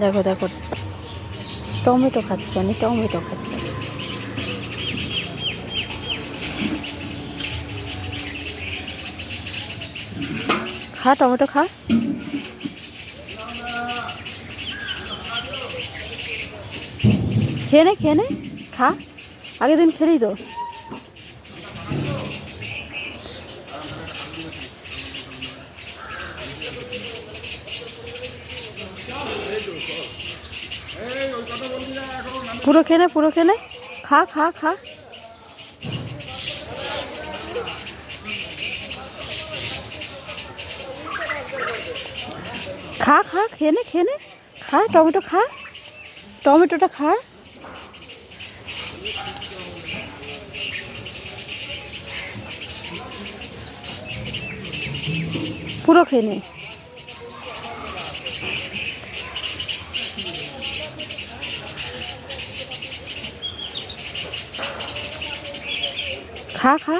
দেখো দেখো। টমেটো খাচ্ছে আমি, টমেটো খাচ্ছি। খা, টমেটো খা। খেয়ে নে খেয়ে নে। খা। আগের দিন খেলি তো। পুরো নে পুরো নে। খা খা খা। খা খা, খেয়ে নে খেয়ে নে। খা, টমেটো খা। টমেটোটা খা। পুরো খেয়ে নে খা খা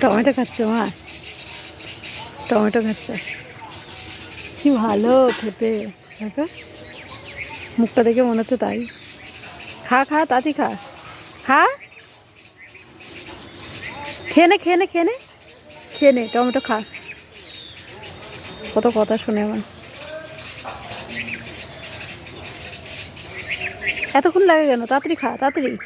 টমেটো খাচ্ছে, মা। টমেটো খাচ্ছে। কি ভালো খেতে। দেখো। মুখটা দেখে মনে হচ্ছে তাই। খা খা তাতি খা। খা। খেয়ে নে খেয়ে নে খেয়ে নে। খেয়ে নে, টমেটো খা। কত কথা শুনে আমার। এতক্ষণ লাগে কেন? তাড়াতাড়ি খা, তাড়াতাড়ি।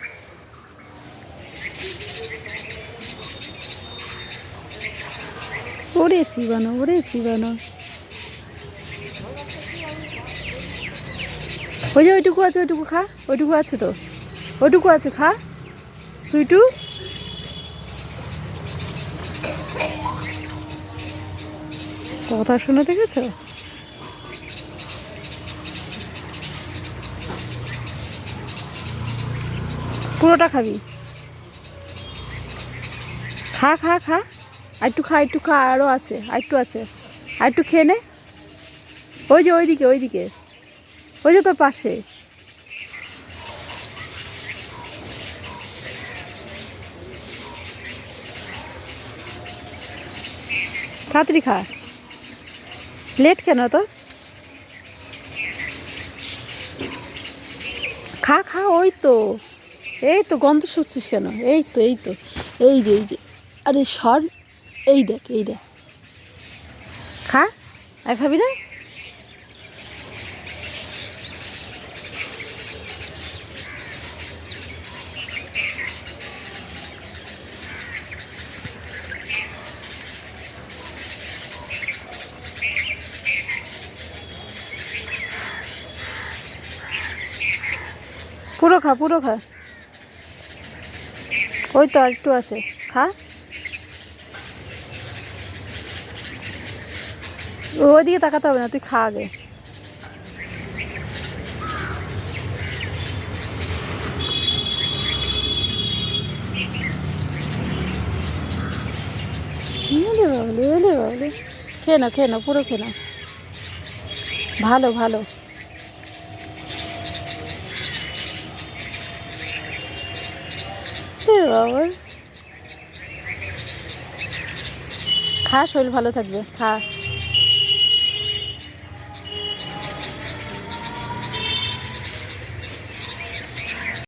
ওরে চিবানো ওরে চিবানো ওই যে ওইটুকু আছে, ওইটুকু খা, ওইটুকু আছে তো। ওইটুকু আছে, খা। সুইটু। কথা শুনে দেখেছ? পুরোটা খাবি। খা খা খা। আরেকটু খা একটু খা আরও আছে আরেকটু আছে। আরেকটু খেয়ে নে। ওই যে ওইদিকে ওইদিকে। ওই যে তোর পাশে। তাড়াতাড়ি খা। লেট কেন তো খা খা, ওই তো। এই তো গন্ধ শুচ্ছিস কেন? এই তো এই তো। এই যে এই যে। আরে সর। এই দেখ এই দেখ। খা, আর খাবি না? পুরো খা পুরো খা। ওই তো আর একটু আছে। খা। ওইদিকে তাকাতে হবে না, তুই খা আগে। বাবলে, এলে বাবলে। খেয়ে নাও খেয়ে নাও, পুরো খেয়ে নাও। ভালো ভালো। বাবা। খা, শরীর ভালো থাকবে, খা।